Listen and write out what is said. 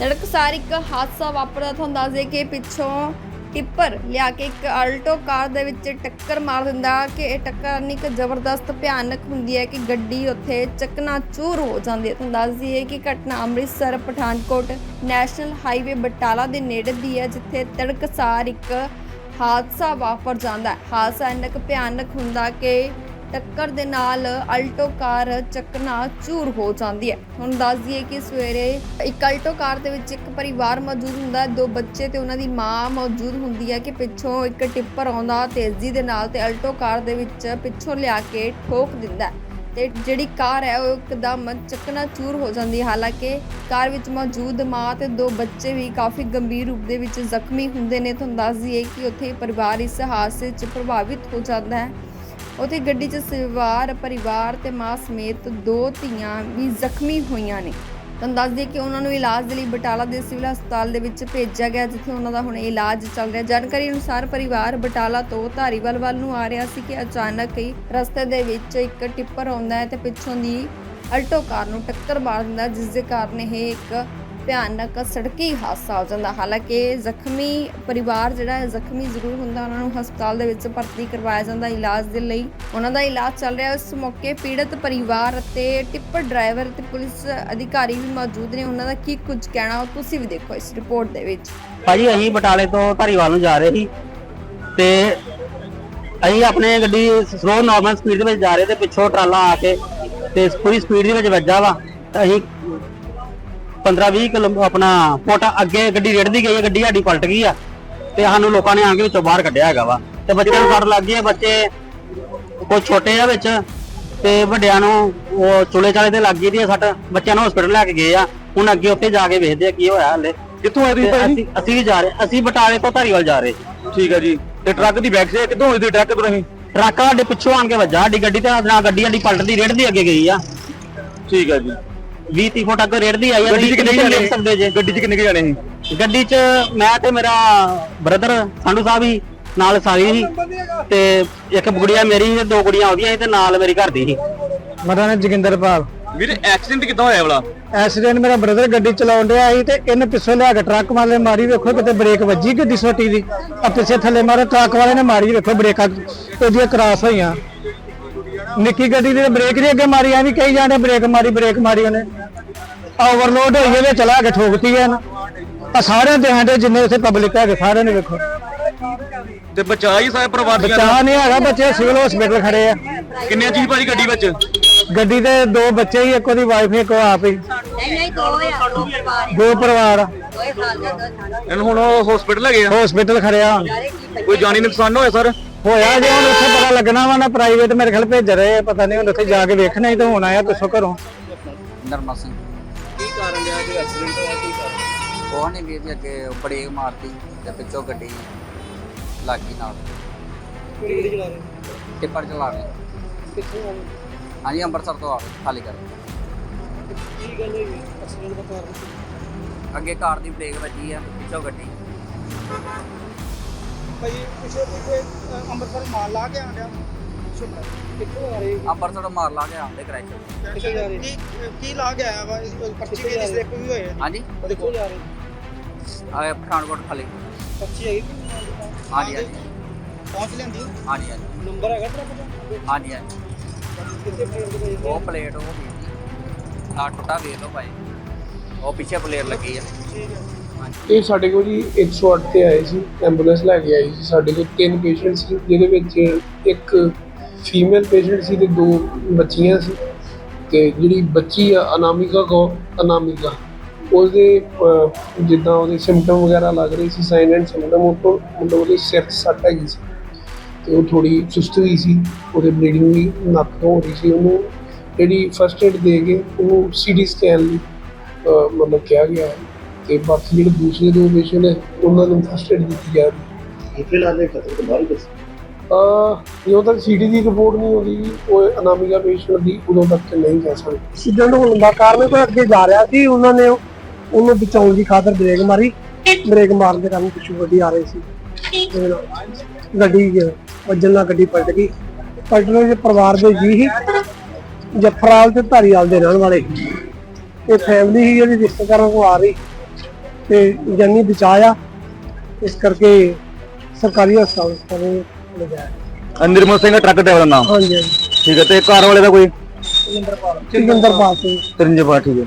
ਤੜਕਸਾਰ ਇੱਕ ਹਾਦਸਾ ਵਾਪਰਦਾ ਤੁਹਾਨੂੰ ਦੱਸ ਦੇ ਕਿ ਪਿੱਛੋਂ ਟਿੱਪਰ ਲਿਆ ਕੇ ਇੱਕ ਆਲਟੋ ਕਾਰ ਦੇ ਵਿੱਚ ਟੱਕਰ ਮਾਰ ਦਿੰਦਾ ਕਿ ਇਹ ਟੱਕਰ ਇੰਨੀ ਕੁ ਜ਼ਬਰਦਸਤ ਭਿਆਨਕ ਹੁੰਦੀ ਹੈ ਕਿ ਗੱਡੀ ਉੱਥੇ ਚਕਨਾਚੂਰ ਹੋ ਜਾਂਦੀ ਹੈ। ਤੁਹਾਨੂੰ ਦੱਸ ਦਈਏ ਕਿ ਘਟਨਾ ਅੰਮ੍ਰਿਤਸਰ, ਪਠਾਨਕੋਟ ਨੈਸ਼ਨਲ ਹਾਈਵੇ ਬਟਾਲਾ ਦੇ ਨੇੜੇ ਦੀ ਹੈ, ਜਿੱਥੇ ਤੜਕਸਾਰ ਇੱਕ ਹਾਦਸਾ ਵਾਪਰ ਜਾਂਦਾ ਹੈ। ਹਾਦਸਾ ਇੰਨਾ ਕੁ ਭਿਆਨਕ ਹੁੰਦਾ ਕਿ ਟੱਕਰ ਦੇ ਨਾਲ ਅਲਟੋ ਕਾਰ ਚੱਕਨਾ ਚੂਰ ਹੋ ਜਾਂਦੀ ਹੈ। ਹੁਣ ਦੱਸ ਦਈਏ ਕਿ ਸਵੇਰੇ ਇੱਕ ਅਲਟੋ ਕਾਰ ਦੇ ਵਿੱਚ ਇੱਕ ਪਰਿਵਾਰ ਮੌਜੂਦ ਹੁੰਦਾ ਦੋ ਬੱਚੇ ਤੇ ਉਹਨਾਂ ਦੀ ਮਾਂ ਮੌਜੂਦ ਹੁੰਦੀ ਹੈ ਕਿ ਪਿੱਛੋਂ ਇੱਕ ਟਿੱਪਰ ਆਉਂਦਾ, ਤੇਜ਼ੀ ਦੇ ਨਾਲ ਤੇ ਅਲਟੋ ਕਾਰ ਦੇ ਵਿੱਚ ਪਿੱਛੋਂ ਲਿਆ ਕੇ ਠੋਕ ਦਿੰਦਾ ਹੈ। ਤੇ ਜਿਹੜੀ ਕਾਰ ਹੈ, ਉਹ ਇੱਕਦਮ ਚੱਕਨਾ ਚੂਰ ਹੋ ਜਾਂਦੀ ਹੈ। ਹਾਲਾਂਕਿ ਕਾਰ ਵਿੱਚ ਮੌਜੂਦ ਮਾਂ ਤੇ ਦੋ ਬੱਚੇ ਵੀ ਕਾਫੀ ਗੰਭੀਰ ਰੂਪ ਦੇ ਵਿੱਚ ਜ਼ਖਮੀ ਹੁੰਦੇ ਨੇ। ਤੁਹਾਨੂੰ ਦੱਸ ਦਈਏ ਕਿ ਉੱਥੇ ਪਰਿਵਾਰ ਇਸ ਹਾਦਸੇ 'ਚ ਪ੍ਰਭਾਵਿਤ ਹੋ ਜਾਂਦਾ ਹੈ। ਉੱਥੇ ਗੱਡੀ 'ਚ ਸਵਾਰ ਪਰਿਵਾਰ ਤੇ ਮਾਂ ਸਮੇਤ ਦੋ ਧੀਆਂ ਵੀ ਜ਼ਖਮੀ ਹੋਈਆਂ ਨੇ। ਤੁਹਾਨੂੰ ਦੱਸ ਦਈਏ ਕਿ ਉਹਨਾਂ ਨੂੰ ਇਲਾਜ ਦੇ ਲਈ ਬਟਾਲਾ ਦੇ ਸਿਵਲ ਹਸਪਤਾਲ ਦੇ ਵਿੱਚ ਭੇਜਿਆ ਗਿਆ ਜਿੱਥੇ ਉਹਨਾਂ ਦਾ ਹੁਣ ਇਲਾਜ ਚੱਲ ਰਿਹਾ। ਜਾਣਕਾਰੀ ਅਨੁਸਾਰ ਪਰਿਵਾਰ ਬਟਾਲਾ ਤੋਂ ਧਾਰੀਵਾਲ ਵੱਲ ਨੂੰ ਆ ਰਿਹਾ ਸੀ ਕਿ ਅਚਾਨਕ ਹੀ ਰਸਤੇ ਦੇ ਵਿੱਚ ਇੱਕ ਟਿੱਪਰ ਆਉਂਦਾ ਹੈ ਤੇ ਪਿੱਛੋਂ ਦੀ ਅਲਟੋ ਕਾਰ ਨੂੰ ਟੱਕਰ ਮਾਰ ਦਿੰਦਾ ਹੈ, ਜਿਸ ਦੇ ਕਾਰਨ ਇਹ ਇੱਕ ਭਿਆਨਕ ਸੜਕੀ ਹਾਦਸਾ ਹੋ ਜਾਂਦਾ। ਹਾਲਾਂਕਿ ਜ਼ਖਮੀ ਪਰਿਵਾਰ ਜਿਹੜਾ ਜ਼ਖਮੀ ਜ਼ਰੂਰ ਹੁੰਦਾ। ਉਹਨਾਂ ਨੂੰ ਹਸਪਤਾਲ ਦੇ ਵਿੱਚ ਭਰਤੀ ਕਰਵਾਇਆ ਜਾਂਦਾ ਇਲਾਜ ਦੇ ਲਈ। ਉਹਨਾਂ ਦਾ ਇਲਾਜ ਚੱਲ ਰਿਹਾ। ਇਸ ਮੌਕੇ ਪੀੜਤ ਪਰਿਵਾਰ ਅਤੇ ਟਿੱਪਰ ਡਰਾਈਵਰ ਤੇ ਪੁਲਿਸ ਅਧਿਕਾਰੀ ਵੀ ਮੌਜੂਦ ਨੇ। ਉਹਨਾਂ ਦਾ ਕੀ ਕੁਝ ਕਹਿਣਾ ਤੁਸੀਂ ਵੀ ਦੇਖੋ ਇਸ ਰਿਪੋਰਟ ਦੇ ਵਿੱਚ। ਭਾਜੀ, ਅਸੀਂ ਬਟਾਲੇ ਤੋਂ ਧਾਰੀਵਾਲ ਨੂੰ ਜਾ ਰਹੇ ਸੀ ਤੇ ਅਸੀਂ ਆਪਣੇ ਗੱਡੀ ਸਲੋ ਨਾਰਮਲ ਸਪੀਡ ਦੇ ਵਿੱਚ ਜਾ ਰਹੇ ਤੇ ਪਿੱਛੋਂ ਟਰਾਲਾ ਆ ਕੇ ਤੇ ਪੂਰੀ ਸਪੀਡ ਦੇ ਵਿੱਚ ਵੱਜਾ ਵਾ। ਅਸੀਂ 15 20 ਕਿਲੋ ਆਪਣਾ ਫੁੱਟ ਅੱਗੇ ਗੱਡੀ ਰੇੜਦੀ ਗਈ ਹੈ ਗੱਡੀ ਸਾਡੀ ਪਲਟ ਗਈ ਆ। ਤੇ ਸਾਨੂੰ ਲੋਕਾਂ ਨੇ ਆ ਕੇ ਵਿੱਚੋਂ ਬਾਹਰ ਕੱਢਿਆ ਹੈਗਾ ਵਾ। ਤੇ ਬੱਚਿਆਂ ਨੂੰ ਸੱਟ ਲੱਗ ਗਈ ਬੱਚੇ ਕੋਈ ਛੋਟੇ ਆ ਵਿੱਚ। ਤੇ ਵੱਡਿਆਂ ਨੂੰ ਉਹ ਚੁਲੇ ਚਾਲੇ ਤੇ ਲੱਗ ਗਈ ਦੀ ਸੱਟ। ਬੱਚਿਆਂ ਨੂੰ ਹਸਪੀਟਲ ਲੈ ਕੇ ਗਏ ਆ। ਹੁਣ ਅੱਗੇ ਉੱਥੇ ਜਾ ਕੇ ਵੇਖਦੇ ਆ ਕੀ ਹੋਇਆ ਹਲੇ। ਕਿੱਥੋਂ ਆਏ ਤੁਸੀਂ ਅਸੀਂ ਵੀ ਜਾ ਰਹੇ ਅਸੀਂ ਬਟਾਲੇ ਤੋਂ ਧਾਰੀਵਾਲ ਜਾ ਰਹੇ। ਠੀਕ ਆ ਜੀ। ਤੇ ਟਰੱਕ ਦੀ ਬੈਕ ਸੇ ਕਿੱਥੋਂ ਹੋਈ ਟਰੱਕ ਤੋਂ ਨਹੀਂ ਟਰੱਕ ਸਾਡੇ ਪਿੱਛੋਂ ਆਣ ਕੇ ਵੱਜਾ ਸਾਡੀ ਗੱਡੀ ਤੇ ਨਾਲ ਗੱਡੀ ਸਾਡੀ ਪਲਟਦੀ ਰੇੜਦੀ ਅੱਗੇ ਗਈ ਆ। ਠੀਕ ਆ ਜੀ। 20 30 ਫੁੱਟ ਅੱਗੇ ਰੇੜਦੀ ਆਈ ਆ ਗੱਡੀ 'ਚ ਕਿੰਨੇ ਜਾਣੇ ਸਕਦੇ ਜੇ। ਗੱਡੀ 'ਚ ਕਿੰਨੇ ਕੁ ਜਾਣੇ ਸੀ? ਗੱਡੀ 'ਚ ਮੈਂ ਤੇ ਮੇਰਾ ਬ੍ਰਦਰ ਸੰਧੂ ਸਾਹਿਬ ਹੀ ਨਾਲ ਸਾਰੀ ਸੀ ਤੇ ਇੱਕ ਗੁੜੀਆ ਮੇਰੀ ਤੇ ਦੋ ਗੁੜੀਆਂ ਉਹਦੀਆਂ ਸੀ ਤੇ ਨਾਲ ਮੇਰੀ ਘਰ ਦੀ ਸੀ। ਮੇਰਾ ਨਾਮ ਜੋਗਿੰਦਰਪਾਲ ਵੀਰੇ ਐਕਸੀਡੈਂਟ ਕਿੱਦਾਂ ਹੋਇਆ ਵਾਲਾ ਐਕਸੀਡੈਂਟ ਮੇਰਾ ਬ੍ਰਦਰ ਗੱਡੀ ਚਲਾਉਣ ਡਿਆ ਸੀ ਤੇ ਇਹਨੇ ਪਿੱਛੋਂ ਲਿਆ ਕੇ ਟਰੱਕ ਵਾਲੇ ਮਾਰੀ ਵੇਖੋ ਕਿਤੇ ਬ੍ਰੇਕ ਵੱਜੀ ਗੱਡੀ ਛੋਟੀ ਦੀ। ਆ ਪਿੱਛੇ ਥੱਲੇ ਮਾਰੇ ਟਰੱਕ ਵਾਲੇ ਨੇ ਮਾਰੀ ਵੇਖੋ ਬ੍ਰੇਕਾਂ ਉਹਦੀਆਂ ਕ੍ਰਾਸ ਹੋਈਆਂ। ਨਿੱਕੀ ਗੱਡੀ ਦੀ ਬ੍ਰੇਕ ਨਹੀਂ ਅੱਗੇ ਮਾਰੀ ਐ ਵੀ ਕਈ ਜਾਣੇ ਬ੍ਰੇਕ ਮਾਰੀ ਬ੍ਰੇਕ ਮਾਰੀ ਉਹਨੇ। ਓਵਰਲੋਡ ਹੋਈ ਇਹਦੇ ਚਲਾ ਕੇ ਠੋਕਤੀ ਐ ਨਾ। ਆ ਸਾਰੇ ਦੇਹਾਂ ਦੇ ਜਿੰਨੇ ਉੱਥੇ ਪਬਲਿਕ ਹੈਗੇ ਸਾਰਿਆਂ ਨੇ ਵੇਖੋ। ਤੇ ਬਚਾ ਹੀ ਸਾਰੇ ਪਰਿਵਾਰ ਦੀਆਂ ਬਚਾ ਨਹੀਂ ਹੈਗਾ ਬੱਚੇ ਸਿਵਲ ਹਸਪੀਟਲ ਖੜੇ ਆ। ਕਿੰਨੇ ਜੀ ਭਾਜੀ ਗੱਡੀ ਵਿੱਚ? ਗੱਡੀ ਦੇ ਦੋ ਬੱਚੇ ਹੀ ਇੱਕ ਉਹਦੀ ਵਾਈਫ ਇੱਕ ਉਹ ਆਪ ਹੀ। ਨਹੀਂ ਨਹੀਂ ਦੋ ਆ। ਦੋ ਪਰਿਵਾਰ ਦੋ ਪਰਿਵਾਰ ਇਹਨੂੰ ਹੁਣ ਹਸਪੀਟਲ ਲੈ ਗਏ ਆ। ਹਸਪੀਟਲ ਖੜਿਆ। ਕੋਈ ਜਾਨੀ ਨੁਕਸਾਨ ਹੋਇਆ ਸਰ? ਹੋਇਆ ਜੇ ਹੁਣ ਉੱਥੇ ਪਤਾ ਲੱਗਣਾ ਵਾ ਨਾ ਪ੍ਰਾਈਵੇਟ ਮੇਰੇ ਖਿਆਲ ਭੇਜ ਰਹੇ ਆ ਪਤਾ ਨਹੀਂ ਹੁਣ ਉੱਥੇ ਜਾ ਕੇ ਵੇਖਣਾ ਹੀ ਤਾਂ ਹੋਣਾ ਆ ਪਿੱਛੋਂ ਘਰੋਂ। ਨਰਮਾ ਸਿੰਘ। ਕੀ ਕਾਰਨ ਰਿਹਾ ਕਿ ਐਕਸੀਡੈਂਟ ਹੋਇਆ ਕੀ ਕਾਰਨ? ਉਹ ਨਹੀਂ ਵੀਰ ਜੀ ਅੱਗੇ ਬ੍ਰੇਕ ਮਾਰਤੀ ਤੇ ਪਿੱਛੋਂ ਗੱਡੀ ਲੱਗ ਨਾਲ। ਕਿਹੜੀ ਗੱਡੀ ਚਲਾ ਰਹੇ? ਟਿੱਪਰ ਚਲਾ ਰਹੇ। ਕਿੱਥੋਂ? ਹਾਂਜੀ ਅੰਮ੍ਰਿਤਸਰ ਤੋਂ ਆ ਖਾਲੀ ਕਰ ਕੀ ਗੱਲ ਹੋਈ? ਐਕਸੀਡੈਂਟ ਦਾ ਕਾਰਨ ਅੱਗੇ ਕਾਰ ਦੀ ਬ੍ਰੇਕ ਵੱਜੀ ਆ ਪਿੱਛੋਂ ਗੱਡੀ। ਭਾਈ ਪਿਛੇ ਕੋਈ ਅੰਮ੍ਰਿਤਸਰ ਮਾਲ ਲਾ ਕੇ ਆਂਡਿਆ ਕਿੱਥੋਂ ਆ ਰਹੇ? ਅੰਮ੍ਰਿਤਸਰ ਤੋਂ ਮਾਰ ਲਾ ਕੇ ਆਉਂਦੇ ਕਿਰਾਏ ਚ ਕਿੱਥੇ ਜਾ ਰਹੇ? ਕੀ ਕੀ ਲਾ ਕੇ ਆਇਆ ਵਾ? ਇਸ ਪਰਚੀ ਵੀ ਸਲਿੱਪ ਵੀ ਹੋਏ ਆ। ਹਾਂਜੀ। ਕਿੱਥੋਂ ਜਾ ਰਹੇ? ਆ ਪਠਾਨਕੋਟ ਖਾਲੀ। ਪੱਚੀ ਹੈਗੀ ਹਾਂਜੀ ਹਾਂਜੀ। ਪਹੁੰਚ ਲੈਂਦੀ? ਹਾਂਜੀ ਹਾਂਜੀ। ਨੰਬਰ ਹੈਗਾ ਟਰੱਕ ਦਾ ਹਾਂਜੀ ਹਾਂਜੀ। ਕਿੱਥੇ ਪਲੇਟ ਦੇ ਉਹ ਪਲੇਟ ਉਹ ਜੀ ਨਾ ਟੁੱਟਾ ਵੇਖ ਲਓ ਭਾਈ। ਉਹ ਪਿੱਛੇ ਪਲੇਟ ਲੱਗੀ ਆ। ਇਹ ਸਾਡੇ ਕੋਲ ਜੀ 108 ਤੇ ਆਏ ਸੀ, ਐਂਬੂਲੈਂਸ ਲੈ ਕੇ ਆਈ ਸੀ। ਸਾਡੇ ਕੋਲ ਤਿੰਨ ਪੇਸ਼ੈਂਟ ਸੀ, ਜਿਹਦੇ ਵਿੱਚ ਇੱਕ ਫੀਮੇਲ ਪੇਸ਼ੈਂਟ ਸੀ ਤੇ ਦੋ ਬੱਚੀਆਂ ਸੀ। ਤੇ ਜਿਹੜੀ ਬੱਚੀ ਆ, ਅਨਾਮਿਕਾ ਕੋ ਅਨਾਮਿਕਾ, ਉਹਦੇ ਜਿੱਦਾਂ ਉਹਦੇ ਸਿੰਪਟਮ ਵਗੈਰਾ ਲੱਗ ਰਹੇ ਸੀ ਸਾਈਨ ਐਂਡ ਸਿੰਪਟਮ ਉਹ ਤੋਂ ਮਤਲਬ ਉਹਦੇ ਸਿਰ ਸੱਟ ਹੈਗੀ ਸੀ। ਤੇ ਉਹ ਥੋੜੀ ਸੁਸਤ ਵੀ ਸੀ, ਉਹਦੇ ਬਲੀਡਿੰਗ ਵੀ ਨੱਕ ਤੋਂ ਹੋ ਰਹੀ ਸੀ। ਉਹਨੂੰ ਜਿਹੜੀ ਫਸਟ ਏਡ ਦੇ ਕੇ ਉਹਨੂੰ ਸੀਟੀ ਸਕੈਨ ਲਈ ਮਤਲਬ ਕਿਹਾ ਗਿਆ। ਤੇ ਬਾਕੀ ਜਿਹੜੇ ਦੂਸਰੇ ਦੋ ਪੇਸ਼ੈਂਟ ਹੈ ਉਹਨਾਂ ਨੂੰ ਫਸਟ ਏਡ ਦਿੱਤੀ ਜਾ ਰਹੀ ਹੈ ਫਿਲਹਾਲ ਇਹ ਖਤਰੇ ਤੋਂ ਬਾਹਰ ਹੀ ਅਹ ਜਦੋਂ ਤੱਕ ਸੀਡੀ ਦੀ ਰਿਪੋਰਟ ਨਹੀਂ ਹੁੰਦੀ ਉਹ ਅਨਾਮਿਕਾ ਪੇਸ਼ੈਂਟ ਦੀ ਉਦੋਂ ਤੱਕ ਨਹੀਂ ਕਹਿ ਸਕਦੇ। ਐਕਸੀਡੈਂਟ ਹੋਣ ਦਾ ਕਾਰਨ ਕੋਈ ਅੱਗੇ ਜਾ ਰਿਹਾ ਸੀ ਉਹਨਾਂ ਨੇ ਉਹਨੂੰ ਬਚਾਉਣ ਦੀ ਖਾਤਰ ਬ੍ਰੇਕ ਮਾਰੀ। ਬ੍ਰੇਕ ਮਾਰਨ ਦੇ ਕਾਰਨ ਪਿੱਛੋਂ ਗੱਡੀ ਆ ਰਹੀ ਸੀ। ਤੇ ਗੱਡੀ ਵੱਜਣ ਨਾਲ ਗੱਡੀ ਪਲਟ ਗਈ। ਪਲਟਣ ਦੇ ਪਰਿਵਾਰ ਦੇ ਜੀ ਹੀ ਜਫਰਾਲ ਤੇ ਧਾਰੀਵਾਲ ਦੇ ਰਹਿਣ ਵਾਲੇ। ਇਹ ਫੈਮਿਲੀ ਹੀ ਜਿਹੜੀ ਰਿਸ਼ਤੇਦਾਰਾਂ ਕੋ ਆ ਰਹੀ। ਤੇ ਜਾਨੀ ਬਚਾਇਆ। ਇਸ ਕਰਕੇ ਸਰਕਾਰੀ ਹਸਪਤਾਲ ਸਾਰੇ ਲਿਜਾਇਆ ਨਿਰਮਲ ਸਿੰਘ ਟਰੱਕ ਡਰਾਈਵਰ ਦਾ ਨਾਮ? ਹਾਂਜੀ ਹਾਂਜੀ। ਠੀਕ ਹੈ ਤੇ ਕਾਰ ਵਾਲੇ ਦਾ ਕੋਈ? ਜੋਗਿੰਦਰ ਪਾਲ ਸਿੰਘ। ਤਰਿੰਜਪਾ ਠੀਕ ਹੈ।